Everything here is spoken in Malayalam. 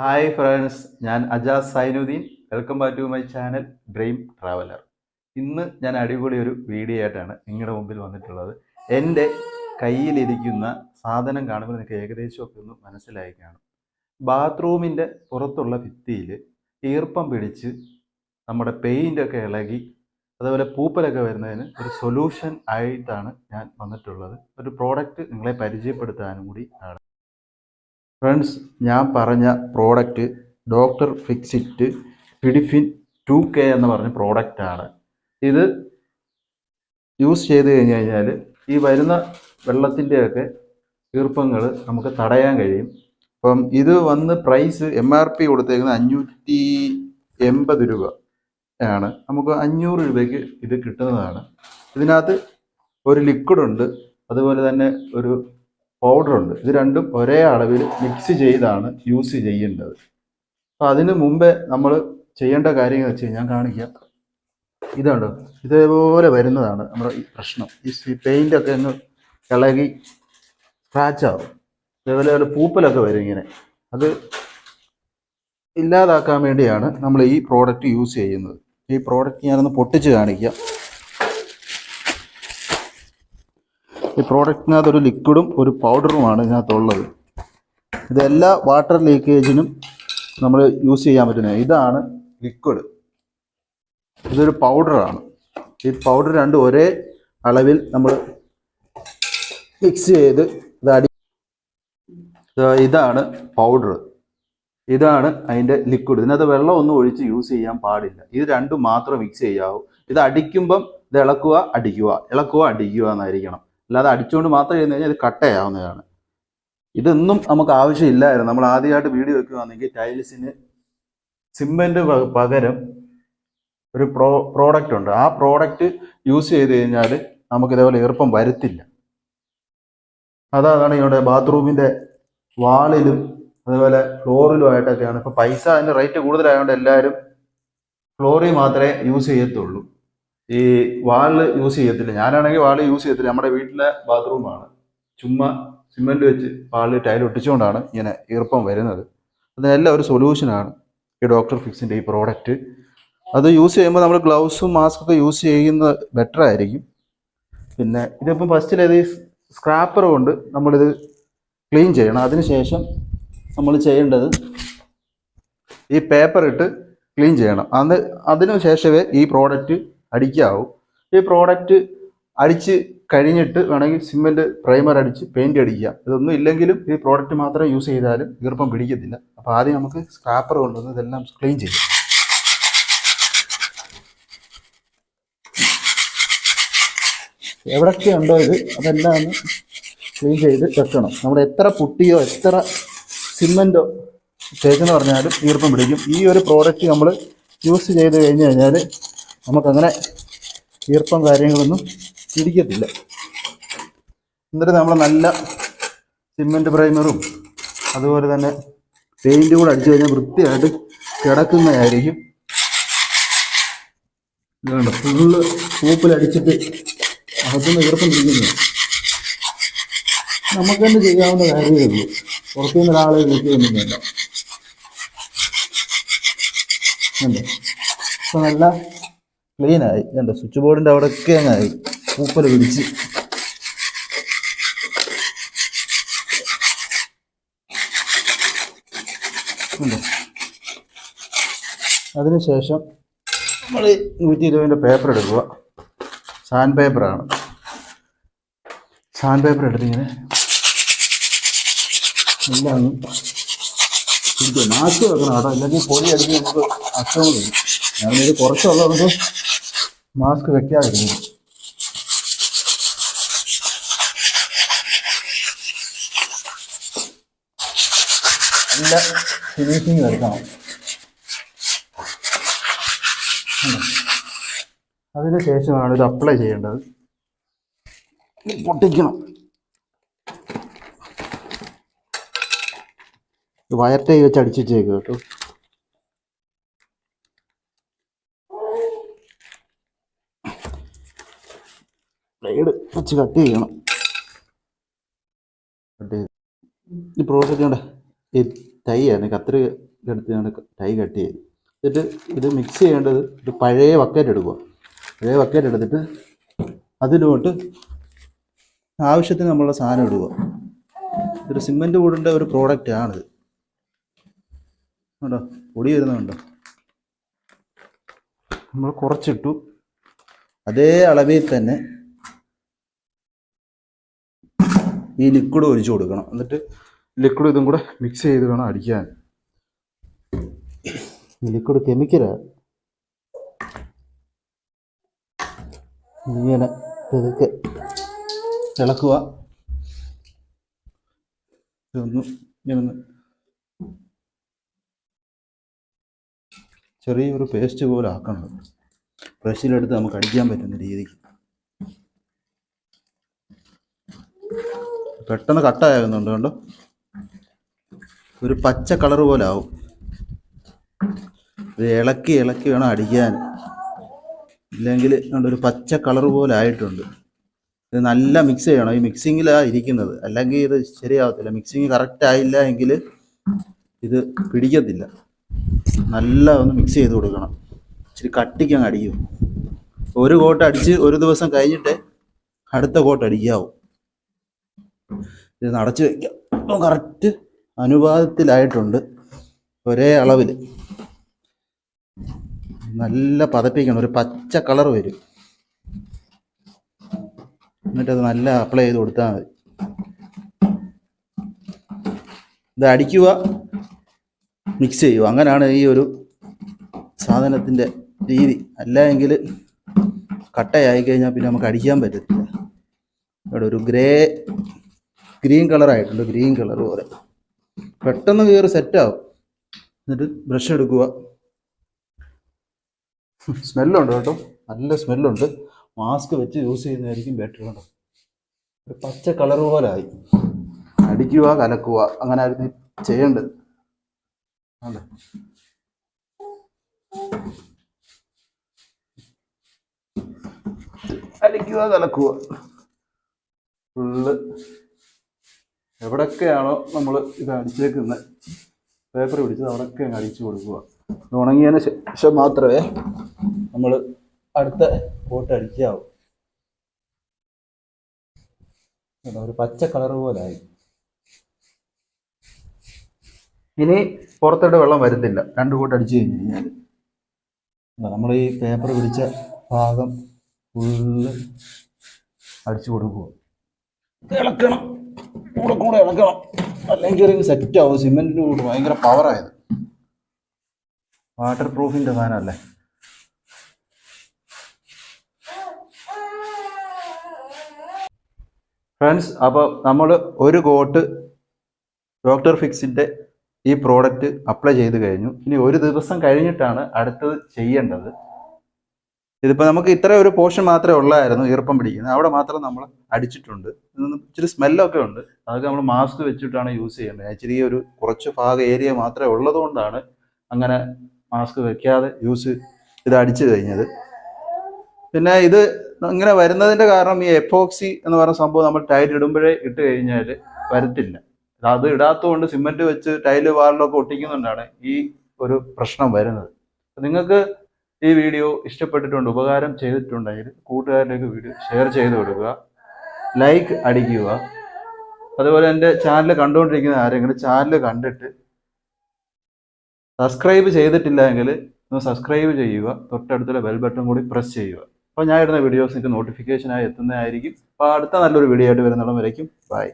ഹായ് ഫ്രണ്ട്സ് ഞാൻ Ajas Zainuddin. Welcome back to my channel dream traveller ഇന്ന് ഞാൻ അടിപൊളി ഒരു വീഡിയോ ആയിട്ടാണ് നിങ്ങളുടെ മുമ്പിൽ വന്നിട്ടുള്ളത്. എന്റെ കയ്യിലിരിക്കുന്ന സാധനം കാണുമ്പോൾ നിങ്ങൾക്ക് ഏകദേശമൊക്കെ ഒന്ന് മനസ്സിലായി കാണും. ബാത്റൂമിന്റെ പുറത്തുള്ള ഭിത്തിയിൽ ഈർപ്പം പിടിച്ച് നമ്മുടെ പെയിന്റൊക്കെ ഇളകി അതുപോലെ പൂപ്പലൊക്കെ വരുന്നതിന് ഒരു സൊല്യൂഷൻ ആയിട്ടാണ് ഞാൻ വന്നിട്ടുള്ളത്. ഒരു പ്രോഡക്റ്റ് നിങ്ങളെ പരിചയപ്പെടുത്താനും കൂടി ആണ്. ഫ്രണ്ട്സ് ഞാൻ പറഞ്ഞ product doctor fixit Pidifin two K എന്ന് പറഞ്ഞ പ്രോഡക്റ്റാണ് ഇത് യൂസ് ചെയ്ത് കഴിഞ്ഞ് കഴിഞ്ഞാൽ ഈ വരുന്ന വെള്ളത്തിന്റെയൊക്കെ ഈർപ്പങ്ങൾ നമുക്ക് തടയാൻ കഴിയും. അപ്പം ഇത് വന്ന് പ്രൈസ് എം ആർ പി കൊടുത്തേക്കുന്നത് അഞ്ഞൂറ്റി എൺപത് രൂപ ആണ്. നമുക്ക് അഞ്ഞൂറ് രൂപയ്ക്ക് ഇത് കിട്ടുന്നതാണ്. ഇതിനകത്ത് ഒരു ലിക്വിഡ് ഉണ്ട് അതുപോലെ തന്നെ ഒരു പൗഡർ ഉണ്ട്. ഇത് രണ്ടും ഒരേ അളവിൽ മിക്സ് ചെയ്താണ് യൂസ് ചെയ്യേണ്ടത്. അപ്പം അതിന് മുമ്പേ നമ്മൾ ചെയ്യേണ്ട കാര്യങ്ങൾ വെച്ച് കഴിഞ്ഞാൽ കാണിക്കാം. ഇതാണ് ഇതേപോലെ വരുന്നതാണ് നമ്മുടെ ഈ പ്രശ്നം. ഈ പെയിന്റൊക്കെ അങ്ങ് ഇളകി സ്ക്രാച്ച് ആവും. അതേപോലെ ഒരു പൂപ്പലൊക്കെ വരും ഇങ്ങനെ. അത് ഇല്ലാതാക്കാൻ വേണ്ടിയാണ് നമ്മൾ ഈ പ്രോഡക്റ്റ് യൂസ് ചെയ്യുന്നത്. ഈ പ്രോഡക്റ്റ് ഞാനൊന്ന് പൊട്ടിച്ച് കാണിക്കാം. ഈ പ്രോഡക്റ്റിനകത്ത് ഒരു ലിക്വിഡും ഒരു പൗഡറുമാണ് ഇതിനകത്തുള്ളത്. ഇതെല്ലാ വാട്ടർ ലീക്കേജിനും നമ്മൾ യൂസ് ചെയ്യാൻ പറ്റുന്നത്. ഇതാണ് ലിക്വിഡ് ഇതൊരു പൗഡറാണ് ഈ പൗഡർ രണ്ടും ഒരേ അളവിൽ നമ്മൾ മിക്സ് ചെയ്ത് ഇത് അടി ഇതാണ് പൗഡർ ഇതാണ് അതിന്റെ ലിക്വിഡ് ഇതിനകത്ത് വെള്ളം ഒന്നും ഒഴിച്ച് യൂസ് ചെയ്യാൻ പാടില്ല. ഇത് രണ്ടും മാത്രം മിക്സ് ചെയ്യാവൂ. ഇത് അടിക്കുമ്പം ഇത് ഇളക്കുക അടിക്കുക. ഇളക്കുക അടിക്കുക എന്നായിരിക്കണം. അല്ലാതെ അടിച്ചുകൊണ്ട് മാത്രം ചെയ്യുന്ന കഴിഞ്ഞാൽ ഇത് കട്ടയാവുന്നതാണ്. ഇതൊന്നും നമുക്ക് ആവശ്യമില്ലായിരുന്നു. നമ്മൾ ആദ്യമായിട്ട് വീഡിയോ വെക്കുകയാണെങ്കിൽ ടൈൽസിന് സിമെന്റ് പകരം ഒരു പ്രോ പ്രോഡക്റ്റ് ഉണ്ട്. ആ പ്രോഡക്റ്റ് യൂസ് ചെയ്ത് കഴിഞ്ഞാൽ നമുക്ക് ഇതേപോലെ ഈർപ്പം വരുത്തില്ല. അതാണ് ഇവിടെ ബാത്റൂമിന്റെ വാളിലും അതുപോലെ ഫ്ലോറിലും ആയിട്ടൊക്കെയാണ് ഇപ്പോൾ പൈസ അതിന്റെ റേറ്റ് കൂടുതലായതുകൊണ്ട് എല്ലാവരും ഫ്ലോറിൽ മാത്രമേ യൂസ് ചെയ്യത്തുള്ളൂ. ഈ വാൾ യൂസ് ചെയ്യത്തില്ല. ഞാനാണെങ്കിൽ വാൾ യൂസ് ചെയ്യത്തില്ല. നമ്മുടെ വീട്ടിലെ ബാത്റൂമാണ് ചുമ്മാ സിമെന്റ് വെച്ച് വാളിൽ ടൈൽ ഒട്ടിച്ചുകൊണ്ടാണ് ഇങ്ങനെ ഈർപ്പം വരുന്നത്. അതിനെല്ലാം ഒരു സൊല്യൂഷനാണ് ഈ ഡോക്ടർ ഫിക്സിന്റെ ഈ പ്രോഡക്റ്റ് അത് യൂസ് ചെയ്യുമ്പോൾ നമ്മൾ ഗ്ലൗസും മാസ്ക് ഒക്കെ യൂസ് ചെയ്യുന്നത് ബെറ്റർ ആയിരിക്കും. പിന്നെ ഇതിപ്പം ഫസ്റ്റിൽ ഇത് സ്ക്രാപ്പർ കൊണ്ട് നമ്മളിത് ക്ലീൻ ചെയ്യണം. അതിനുശേഷം നമ്മൾ ചെയ്യേണ്ടത് ഈ പേപ്പർ ഇട്ട് ക്ലീൻ ചെയ്യണം. അന്ന് അതിനു ശേഷമേ ഈ പ്രോഡക്റ്റ് അടിക്കാവൂ. ഈ പ്രോഡക്റ്റ് അടിച്ച് കഴിഞ്ഞിട്ട് വേണമെങ്കിൽ സിമെന്റ് പ്രൈമർ അടിച്ച് പെയിന്റ് അടിക്കുക. ഇതൊന്നും ഇല്ലെങ്കിലും ഈ പ്രോഡക്റ്റ് മാത്രം യൂസ് ചെയ്താലും ഈർപ്പം പിടിക്കത്തില്ല. അപ്പോൾ ആദ്യം നമുക്ക് സ്ക്രാപ്പർ കൊണ്ടുവന്ന് ഇതെല്ലാം ക്ലീൻ ചെയ്യും എവിടൊക്കെ ഉണ്ടോ ഇത് അതെല്ലാം ക്ലീൻ ചെയ്ത് വെക്കണം. നമ്മൾ എത്ര പുട്ടിയോ എത്ര സിമെന്റോ തേക്കെന്ന് പറഞ്ഞാലും ഈർപ്പം പിടിക്കും. ഈ ഒരു പ്രോഡക്റ്റ് നമ്മൾ യൂസ് ചെയ്ത് കഴിഞ്ഞ് കഴിഞ്ഞാൽ നമുക്കങ്ങനെ ഈർപ്പം കാര്യങ്ങളൊന്നും പിടിക്കത്തില്ല. എന്നിട്ട് നമ്മൾ നല്ല സിമെന്റ് പ്രൈമറും അതുപോലെ തന്നെ പെയിന്റ് കൂടെ അടിച്ചു കഴിഞ്ഞാൽ വൃത്തിയായിട്ട് കിടക്കുന്നതായിരിക്കും. ഇതുകൊണ്ട്? ഫുള്ള് പൂപ്പിലടിച്ചിട്ട് അകത്തുനിന്ന് ഈർപ്പം പിടിക്കുന്നു. നമുക്ക് തന്നെ ചെയ്യാവുന്ന കാര്യമേ ഉള്ളൂ. പുറത്തുനിന്ന് ഒരാളെ വിളിക്കുകയൊന്നും വേണ്ട. ഇപ്പൊ നല്ല ക്ലീൻ ആയി. കണ്ടോ സ്വിച്ച് ബോർഡിന്റെ അവിടെയൊക്കെ അങ്ങായി പൂപ്പൽ പിടിച്ച്. അതിനുശേഷം നമ്മൾ നൂറ്റി ഇരുപതിന്റെ പേപ്പർ എടുക്കുക. സാൻഡ് പേപ്പറാണ് സാൻഡ് പേപ്പർ എടുത്തിങ്ങനെ എല്ലാം മാറ്റി വെക്കണം. കേട്ടോ അല്ലെങ്കിൽ പൊടി അടിച്ച് നമുക്ക് വരും. ഞാനിത് കുറച്ചുള്ളതുകൊണ്ട് മാസ്ക് വെക്കാതിരുന്നു നല്ല ഫിനിഷിങ് എടുക്കണം. അതിന് ശേഷമാണ് ഇത് അപ്ലൈ ചെയ്യേണ്ടത്. പൊട്ടിക്കണം. വയർ ടൈ വെച്ച് അടിച്ചു വെച്ചേക്ക് കേട്ടോ. ബ്ലേഡ് വെച്ച് കട്ട് ചെയ്യണം. കട്ട് ചെയ്ത്. ഈ പ്രോഡക്റ്റ് കണ്ട ഈ തൈയാണ് കത്തിരി എടുത്ത് ഞാൻ ടൈ കട്ട് ചെയ്തു. എന്നിട്ട് ഇത് മിക്സ് ചെയ്യേണ്ടത് ഒരു പഴയ ബക്കറ്റ് എടുക്കുക. പഴയ ബക്കറ്റ് എടുത്തിട്ട് അതിലോട്ട് ആവശ്യത്തിന് നമ്മളുടെ സാധനം ഇടുക. ഒരു സിമെന്റ് കൂടിന്റെ ഒരു പ്രോഡക്റ്റ് ആണിത്. കണ്ടോ? പൊടി വരുന്നുണ്ടോ നമ്മൾ കുറച്ചിട്ടു അതേ അളവിൽ തന്നെ ഈ ലിക്വിഡ് ഒഴിച്ചു കൊടുക്കണം. എന്നിട്ട് ലിക്വിഡ് ഇതും കൂടെ മിക്സ് ചെയ്ത് വേണം അടിക്കാൻ. ലിക്വിഡ് കെമിക്കലാണ് ഇങ്ങനെ ഇതൊക്കെ ഇളക്കുക. ഇതൊന്ന് ഇങ്ങനെ ചെറിയൊരു പേസ്റ്റ് പോലെ ആക്കണം. ബ്രഷിലെടുത്ത് നമുക്ക് അടിക്കാൻ പറ്റുന്ന രീതിക്ക്. പെട്ടെന്ന് കട്ടാകുന്നുണ്ട് കണ്ടോ? ഒരു പച്ച കളർ പോലെ ആവും. ഇത് ഇളക്കി ഇളക്കി വേണം അടിക്കാൻ. ഇല്ലെങ്കിൽ ഒരു പച്ച കളർ പോലെ ആയിട്ടുണ്ട്. ഇത് നല്ല മിക്സ് ചെയ്യണം. ഈ മിക്സിങ്ങിലാണ് ഇരിക്കുന്നത്. അല്ലെങ്കിൽ ഇത് ശരിയാവത്തില്ല. മിക്സിങ് കറക്റ്റ് ആയില്ല എങ്കിൽ ഇത് പിടിക്കത്തില്ല. നല്ല ഒന്ന് മിക്സ് ചെയ്ത് കൊടുക്കണം. ഇച്ചിരി കട്ടിക്കങ്ങ് അടിക്കും. ഒരു കോട്ട് അടിച്ച് ഒരു ദിവസം കഴിഞ്ഞിട്ട് അടുത്ത കോട്ട് അടിക്കാവും. ഇത് നടച്ചു വയ്ക്കാം. അപ്പോൾ കറക്റ്റ് അനുപാതത്തിലായിട്ടുണ്ട് ഒരേ അളവിൽ നല്ല പതപ്പിക്കണം. ഒരു പച്ച കളർ വരും. എന്നിട്ടത് നല്ല അപ്ലൈ ചെയ്ത് കൊടുത്താൽ മതി. ഇത് അടിക്കുക മിക്സ് ചെയ്യുക. അങ്ങനെയാണ് ഈ ഒരു സാധനത്തിന്റെ രീതി. അല്ല എങ്കിൽ കട്ടയായി കഴിഞ്ഞാൽ പിന്നെ നമുക്ക് അടിക്കാൻ പറ്റത്തില്ല. ഇവിടെ ഒരു ഗ്രേ ഗ്രീൻ കളറായിട്ടുണ്ട് ഗ്രീൻ കളർ പോലെ. പെട്ടെന്ന് കയറി സെറ്റാവും എന്നിട്ട് ബ്രഷ് എടുക്കുക. സ്മെല്ലുണ്ട് കേട്ടോ. നല്ല സ്മെല്ലുണ്ട്. മാസ്ക് വെച്ച് യൂസ് ചെയ്യുന്നതായിരിക്കും ബെറ്റർ കേട്ടോ ഒരു പച്ച കളർ പോലെ ആയി അടിക്കുക കലക്കുക. അങ്ങനെ ആയിരുന്നു ചെയ്യേണ്ടത്. അല്ലേ? അടിക്കുക കലക്കുക. ഫുള്ള് എവിടൊക്കെയാണോ നമ്മൾ ഇത് അടിച്ചേക്കുന്നത് പേപ്പർ പിടിച്ചത് അവിടെയൊക്കെ അങ്ങ് അടിച്ചു കൊടുക്കുക ഇത് ഉണങ്ങിയതിന് ശേഷം മാത്രമേ നമ്മൾ അടുത്ത കോട്ട് അടിക്കാവൂ. ഒരു പച്ച കളർ പോലായി. ഇനി പുറത്തോട്ട് വെള്ളം വരുന്നില്ല രണ്ട് കോട്ട് അടിച്ചു കഴിഞ്ഞ് കഴിഞ്ഞാൽ നമ്മൾ ഈ പേപ്പർ പിടിച്ച ഭാഗം ഫുള്ള് അടിച്ചു കൊടുക്കുക ഇളക്കണം. കൂടെ കൂടെ ഇളക്കണം. അല്ലെങ്കിൽ സെറ്റ് ആവും. സിമെന്റിന് കൂടെ ഭയങ്കര പവറായത് വാട്ടർ പ്രൂഫിന്റെ സാധനമല്ലേ? ഫ്രണ്ട്സ് അപ്പോൾ നമ്മൾ ഒരു കോട്ട് ഡോക്ടർ ഫിക്സിന്റെ ഈ പ്രോഡക്റ്റ് അപ്ലൈ ചെയ്ത് കഴിഞ്ഞു. ഇനി ഒരു ദിവസം കഴിഞ്ഞിട്ടാണ് അടുത്തത് ചെയ്യേണ്ടത്. ഇതിപ്പോൾ നമുക്ക് ഇത്ര ഒരു പോർഷൻ മാത്രമേ ഉള്ളായിരുന്നു ഈർപ്പം പിടിക്കുന്നത്. അവിടെ മാത്രം നമ്മൾ അടിച്ചിട്ടുണ്ട്. ഇച്ചിരി സ്മെല്ലൊക്കെ ഉണ്ട്. അതൊക്കെ നമ്മൾ മാസ്ക് വെച്ചിട്ടാണ് യൂസ് ചെയ്യേണ്ടത്. ഇച്ചിരി ഒരു കുറച്ച് ഭാഗ ഏരിയ മാത്രമേ ഉള്ളതുകൊണ്ടാണ് അങ്ങനെ മാസ്ക് വെക്കാതെ യൂസ് ഇത് അടിച്ചു കഴിഞ്ഞത്. പിന്നെ ഇത് ഇങ്ങനെ വരുന്നതിന്റെ കാരണം ഈ എപ്പോക്സി എന്ന് പറയുന്ന സംഭവം നമ്മൾ ടൈൽ ഇടുമ്പോഴേ ഇട്ട് കഴിഞ്ഞാൽ വരത്തില്ല. അത് ഇടാത്തതുകൊണ്ട് സിമെന്റ് വെച്ച് ടൈൽ വാറിലൊക്കെ ഒട്ടിക്കുന്നുകൊണ്ടാണ് ഈ ഒരു പ്രശ്നം വരുന്നത്. നിങ്ങൾക്ക് ഈ വീഡിയോ ഇഷ്ടപ്പെട്ടിട്ടുണ്ട് ഉപകാരം ചെയ്തിട്ടുണ്ടെങ്കിൽ കൂട്ടുകാരിലേക്ക് വീഡിയോ ഷെയർ ചെയ്ത് കൊടുക്കുക ലൈക്ക് അടിക്കുക. അതുപോലെ എന്റെ ചാനൽ കണ്ടുകൊണ്ടിരിക്കുന്ന ആരെങ്കിലും ചാനൽ കണ്ടിട്ട് സബ്സ്ക്രൈബ് ചെയ്തിട്ടില്ല എങ്കിൽ ഒന്ന് സബ്സ്ക്രൈബ് ചെയ്യുക തൊട്ടടുത്തുള്ള ബെൽ ബട്ടൺ കൂടി പ്രസ് ചെയ്യുക. അപ്പോൾ ഞാൻ ഇടുന്ന വീഡിയോസ് നിങ്ങൾക്ക് നോട്ടിഫിക്കേഷനായി എത്തുന്നതായിരിക്കും. അപ്പോൾ അടുത്ത നല്ലൊരു വീഡിയോ ആയിട്ട് വരുന്നിടം വരയ്ക്കും. ബൈ